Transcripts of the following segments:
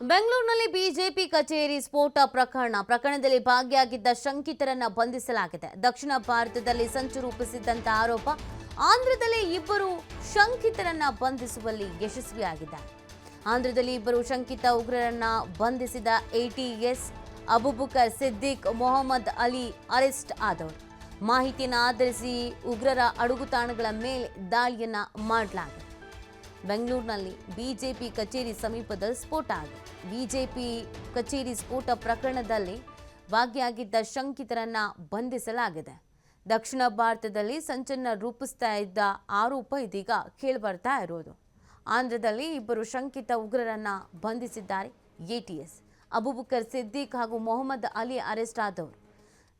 ಬೆಂಗಳೂರಿನಲ್ಲಿ ಬಿಜೆಪಿ ಕಚೇರಿ ಸ್ಫೋಟ ಪ್ರಕರಣ. ಪ್ರಕರಣದಲ್ಲಿ ಭಾಗಿಯಾಗಿದ್ದ ಶಂಕಿತರನ್ನ ಬಂಧಿಸಲಾಗಿದೆ. ದಕ್ಷಿಣ ಭಾರತದಲ್ಲಿ ಸಂಚು ರೂಪಿಸಿದ್ದಂತ ಆರೋಪ, ಆಂಧ್ರದಲ್ಲಿ ಇಬ್ಬರು ಶಂಕಿತರನ್ನ ಬಂಧಿಸುವಲ್ಲಿ ಯಶಸ್ವಿಯಾಗಿದ್ದಾರೆ. ಆಂಧ್ರದಲ್ಲಿ ಇಬ್ಬರು ಶಂಕಿತ ಉಗ್ರರನ್ನ ಬಂಧಿಸಿದ ಎಟಿಎಸ್ ಅಬುಬುಕರ್ ಸಿದ್ದಿಕ್ ಮೊಹಮ್ಮದ್ ಅಲಿ ಅರೆಸ್ಟ್ ಆದವರು. ಮಾಹಿತಿಯನ್ನು ಆಧರಿಸಿ ಉಗ್ರರ ಅಡುಗುತಾಣಗಳ ಮೇಲೆ ದಾಳಿಯನ್ನ ಮಾಡಲಾಗಿದೆ. ಬೆಂಗಳೂರಿನಲ್ಲಿ ಬಿಜೆಪಿ ಕಚೇರಿ ಸಮೀಪದ ಸ್ಫೋಟ ಆಗಿದೆ. ಬಿಜೆಪಿ ಕಚೇರಿ ಸ್ಫೋಟ ಪ್ರಕರಣದಲ್ಲಿ ಭಾಗಿಯಾಗಿದ್ದ ಶಂಕಿತರನ್ನ ಬಂಧಿಸಲಾಗಿದೆ. ದಕ್ಷಿಣ ಭಾರತದಲ್ಲಿ ಸಂಚನ್ನ ರೂಪಿಸ್ತಾ ಇದ್ದ ಆರೋಪ ಇದೀಗ ಕೇಳಿಬರ್ತಾ ಇರೋದು. ಆಂಧ್ರದಲ್ಲಿ ಇಬ್ಬರು ಶಂಕಿತ ಉಗ್ರರನ್ನ ಬಂಧಿಸಿದ್ದಾರೆ. ಎಟಿಎಸ್, ಅಬುಬಕರ್ ಸಿದ್ದಿಕ್ ಹಾಗೂ ಮೊಹಮ್ಮದ್ ಅಲಿ ಅರೆಸ್ಟ್ ಆದವರು.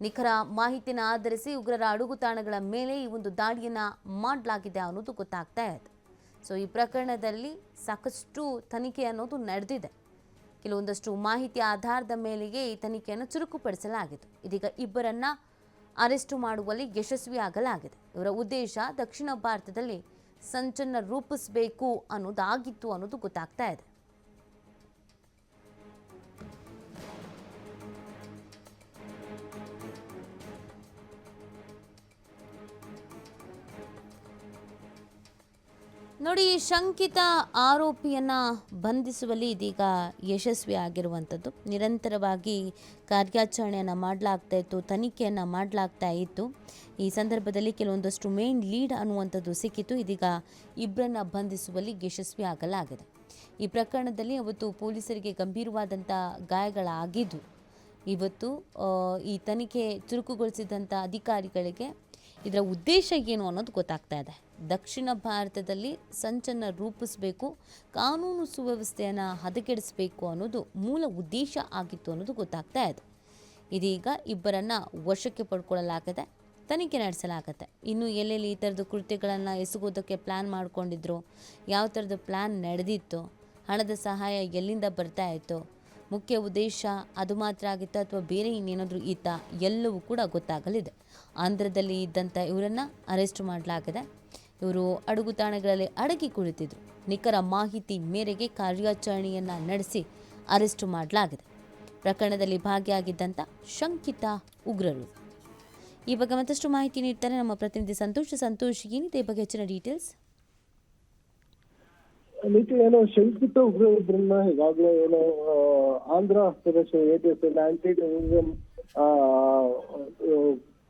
ನಿಖರ ಮಾಹಿತಿನ ಆಧರಿಸಿ ಉಗ್ರರ ಅಡುಗು ತಾಣಗಳ ಮೇಲೆ ಈ ಒಂದು ದಾಳಿಯನ್ನ ಮಾಡಲಾಗಿದೆ ಅನ್ನೋದು ಗೊತ್ತಾಗ್ತಾ ಇದೆ. ಸೊ ಈ ಪ್ರಕರಣದಲ್ಲಿ ಸಾಕಷ್ಟು ತನಿಖೆ ಅನ್ನೋದು ನಡೆದಿದೆ. ಕೆಲವೊಂದಷ್ಟು ಮಾಹಿತಿ ಆಧಾರದ ಮೇಲೆಗೆ ಈ ತನಿಖೆಯನ್ನು ಚುರುಕುಪಡಿಸಲಾಗಿತ್ತು. ಇದೀಗ ಇಬ್ಬರನ್ನ ಅರೆಸ್ಟು ಮಾಡುವಲ್ಲಿ ಯಶಸ್ವಿಯಾಗಲಾಗಿದೆ. ಇವರ ಉದ್ದೇಶ ದಕ್ಷಿಣ ಭಾರತದಲ್ಲಿ ಸಂಚನ್ನ ರೂಪಿಸಬೇಕು ಅನ್ನೋದಾಗಿತ್ತು ಅನ್ನೋದು ಗೊತ್ತಾಗ್ತಾ ಇದೆ. ನೋಡಿ, ಶಂಕಿತ ಆರೋಪಿಯನ್ನ ಬಂಧಿಸುವಲ್ಲಿ ಇದೀಗ ಯಶಸ್ವಿ ಆಗಿರುವಂಥದ್ದು. ನಿರಂತರವಾಗಿ ಕಾರ್ಯಾಚರಣೆಯನ್ನು ಮಾಡಲಾಗ್ತಾ ಇತ್ತು, ತನಿಖೆಯನ್ನು ಮಾಡಲಾಗ್ತಾ ಇತ್ತು. ಈ ಸಂದರ್ಭದಲ್ಲಿ ಕೆಲವೊಂದಷ್ಟು ಮೇನ್ ಲೀಡ್ ಅನ್ನುವಂಥದ್ದು ಸಿಕ್ಕಿತು ಇದೀಗ ಇಬ್ಬರನ್ನ ಬಂಧಿಸುವಲ್ಲಿ ಯಶಸ್ವಿ ಆಗಲಾಗಿದೆ. ಈ ಪ್ರಕರಣದಲ್ಲಿ ಅವತ್ತು ಪೊಲೀಸರಿಗೆ ಗಂಭೀರವಾದಂಥ ಗಾಯಗಳಾಗಿದ್ದು, ಇವತ್ತು ಈ ತನಿಖೆ ಚುರುಕುಗೊಳಿಸಿದಂಥ ಅಧಿಕಾರಿಗಳಿಗೆ ಇದರ ಉದ್ದೇಶ ಏನು ಅನ್ನೋದು ಗೊತ್ತಾಗ್ತಾ ಇದೆ. ದಕ್ಷಿಣ ಭಾರತದಲ್ಲಿ ಸಂಚನ್ನು ರೂಪಿಸಬೇಕು, ಕಾನೂನು ಸುವ್ಯವಸ್ಥೆಯನ್ನು ಹದಗೆಡಿಸಬೇಕು ಅನ್ನೋದು ಮೂಲ ಉದ್ದೇಶ ಆಗಿತ್ತು ಅನ್ನೋದು ಗೊತ್ತಾಗ್ತಾ ಇದೆ. ಇದೀಗ ಇಬ್ಬರನ್ನು ವಶಕ್ಕೆ ಪಡ್ಕೊಳ್ಳಲಾಗಿದೆ ತನಿಖೆ ನಡೆಸಲಾಗತ್ತೆ. ಇನ್ನು ಎಲ್ಲೆಲ್ಲಿ ಈ ಥರದ ಕೃತ್ಯಗಳನ್ನು ಎಸಗೋದಕ್ಕೆ ಪ್ಲ್ಯಾನ್ ಮಾಡ್ಕೊಂಡಿದ್ರು, ಯಾವ ಥರದ ಪ್ಲ್ಯಾನ್ ನಡೆದಿತ್ತು, ಹಣದ ಸಹಾಯ ಎಲ್ಲಿಂದ ಬರ್ತಾ ಇತ್ತು, ಮುಖ್ಯ ಉದ್ದೇಶ ಅದು ಮಾತ್ರ ಆಗಿತ್ತು ಅಥವಾ ಬೇರೆ ಇನ್ನೇನಾದರೂ ಈತ ಎಲ್ಲವೂ ಕೂಡ ಗೊತ್ತಾಗಲಿದೆ. ಆಂಧ್ರದಲ್ಲಿ ಇದ್ದಂಥ ಇವರನ್ನು ಅರೆಸ್ಟ್ ಮಾಡಲಾಗಿದೆ. ಇವರು ಅಡುಗು ತಾಣಗಳಲ್ಲಿ ಅಡಗಿ ಕುಳಿತಿದ್ರು. ನಿಖರ ಮಾಹಿತಿ ಮೇರೆಗೆ ಕಾರ್ಯಾಚರಣೆಯನ್ನ ನಡೆಸಿ ಅರೆಸ್ಟ್ ಮಾಡಲಾಗಿದೆ. ಪ್ರಕರಣದಲ್ಲಿ ಭಾಗಿಯಾಗಿದ್ದಂಥ ಶಂಕಿತ ಉಗ್ರರು. ಈ ಬಗ್ಗೆ ಮತ್ತಷ್ಟು ಮಾಹಿತಿ ನೀಡ್ತಾರೆ ನಮ್ಮ ಪ್ರತಿನಿಧಿ ಸಂತೋಷ್. ಸಂತೋಷ್, ಏನಿದೆ ಈ ಬಗ್ಗೆ ಹೆಚ್ಚಿನ ಡೀಟೇಲ್ಸ್ ಏನೋ ಶಂಕಿತ ಉಗ್ರರನ್ನ ಈಗಾಗಲೇ ಏನೋ Andhra Pradesh ATS aunty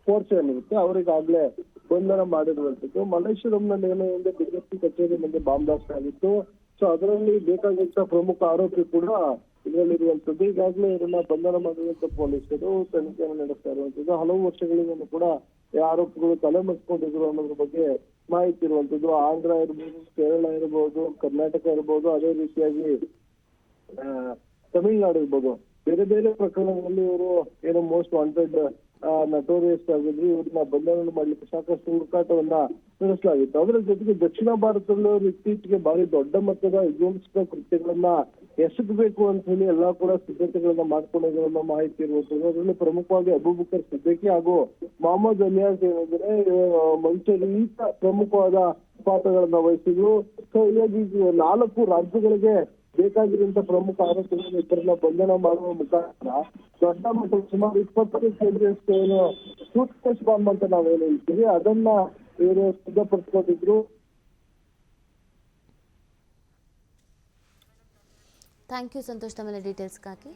force ಏನಿರುತ್ತೆ, ಅವರಿಗಾಗ್ಲೇ ಬಂಧನ ಮಾಡಿರುವಂತದ್ದು ಮಲ್ಲೇಶ್ವರಂನಲ್ಲಿ ಏನೋ ಒಂದು ಬಿಜೆಪಿ ಕಚೇರಿ ಮುಂದೆ ಬಾಂಬ್ ಬ್ಲಾಸ್ಟ್ ಆಗಿತ್ತು. ಸೊ ಅದರಲ್ಲಿ ಬೇಕಾಗಿದ್ದ ಪ್ರಮುಖ ಆರೋಪಿ ಕೂಡ ಇದರಲ್ಲಿರುವಂತದ್ದು ಈಗಾಗಲೇ ಇದನ್ನ ಬಂಧನ ಮಾಡಿರುವಂತ ಪೊಲೀಸರು ತನಿಖೆಯನ್ನು ನಡೆಸ್ತಾ ಇರುವಂತದ್ದು ಹಲವು ವರ್ಷಗಳಿಂದ ಕೂಡ ಆರೋಪಿಗಳು ತಲೆ ಮರೆಸ್ಕೊಂಡಿದ್ರು ಅನ್ನೋದ್ರ ಬಗ್ಗೆ ಮಾಹಿತಿ ಇರುವಂತದ್ದು ಆಂಧ್ರ ಇರ್ಬೋದು, ಕೇರಳ ಇರ್ಬೋದು, ಕರ್ನಾಟಕ ಇರ್ಬೋದು, ಅದೇ ರೀತಿಯಾಗಿ ತಮಿಳ್ನಾಡು ಇರ್ಬೋದು. ಬೇರೆ ಬೇರೆ ಪ್ರಕರಣಗಳಲ್ಲಿ ಇವರು ಏನೋ ಮೋಸ್ಟ್ ವಾಂಟೆಡ್ ನಟೋರಿಯಸ್ ಆಗಿದ್ರು ಇವ್ರನ್ನ ಬಂಧನ ಮಾಡ್ಲಿಕ್ಕೆ ಸಾಕಷ್ಟು ಹುಡುಕಾಟವನ್ನ ನಡೆಸಲಾಗಿತ್ತು. ಅದರ ಜೊತೆಗೆ ದಕ್ಷಿಣ ಭಾರತದಲ್ಲೂ ಇತ್ತೀಚೆಗೆ ಬಾರಿ ದೊಡ್ಡ ಮಟ್ಟದ ವಿಧ್ವಂಸಕ ಕೃತ್ಯಗಳನ್ನ ಎಸಗಬೇಕು ಅಂತ ಹೇಳಿ ಎಲ್ಲಾ ಕೂಡ ಸಿದ್ಧತೆಗಳನ್ನ ಮಾಡ್ಕೊಂಡಿದ್ರು ಮಾಹಿತಿ ಇರುವಂತದ್ದು ಅದರಲ್ಲಿ ಪ್ರಮುಖವಾಗಿ ಅಬೂಬಕರ್ ಸಿದ್ದಿಕಿ ಹಾಗೂ ಮೊಹಮ್ಮದ್ ಅಲಿಯಾಸ್ ಏನಂದ್ರೆ ಮಂಚೂರಿ ಈತ ಪ್ರಮುಖವಾದ ಪಾತ್ರಗಳನ್ನ ವಹಿಸಿದ್ರು. ಸೊ ಹೀಗಾಗಿ ನಾಲ್ಕು ರಾಜ್ಯಗಳಿಗೆ ಬೇಕಾಗಿರುವಂತ ಪ್ರಮುಖ ಆರೋಪಿಗಳ ಇಬ್ಬರನ್ನ ಬಂಧನ ಮಾಡುವ ಮುಖಾಂತರ ದೊಡ್ಡ ಮಟ್ಟದ ಸುಮಾರು ಇಪ್ಪತ್ತೈದು ಕೆಜಿಯಷ್ಟು ಏನು ಟೂತ್ ಬಾಂಬ್ ಅಂತ ನಾವೇನು ಹೇಳ್ತೀವಿ. ಅದನ್ನ ಇವರು ಸಿದ್ಧಪಡಿಸ್ಕೊಂಡಿದ್ರು ಥ್ಯಾಂಕ್ ಯು ಸಂತೋಷ್ ತಮ್ಮ ಡೀಟೇಲ್ಸ್ಗಾಗಿ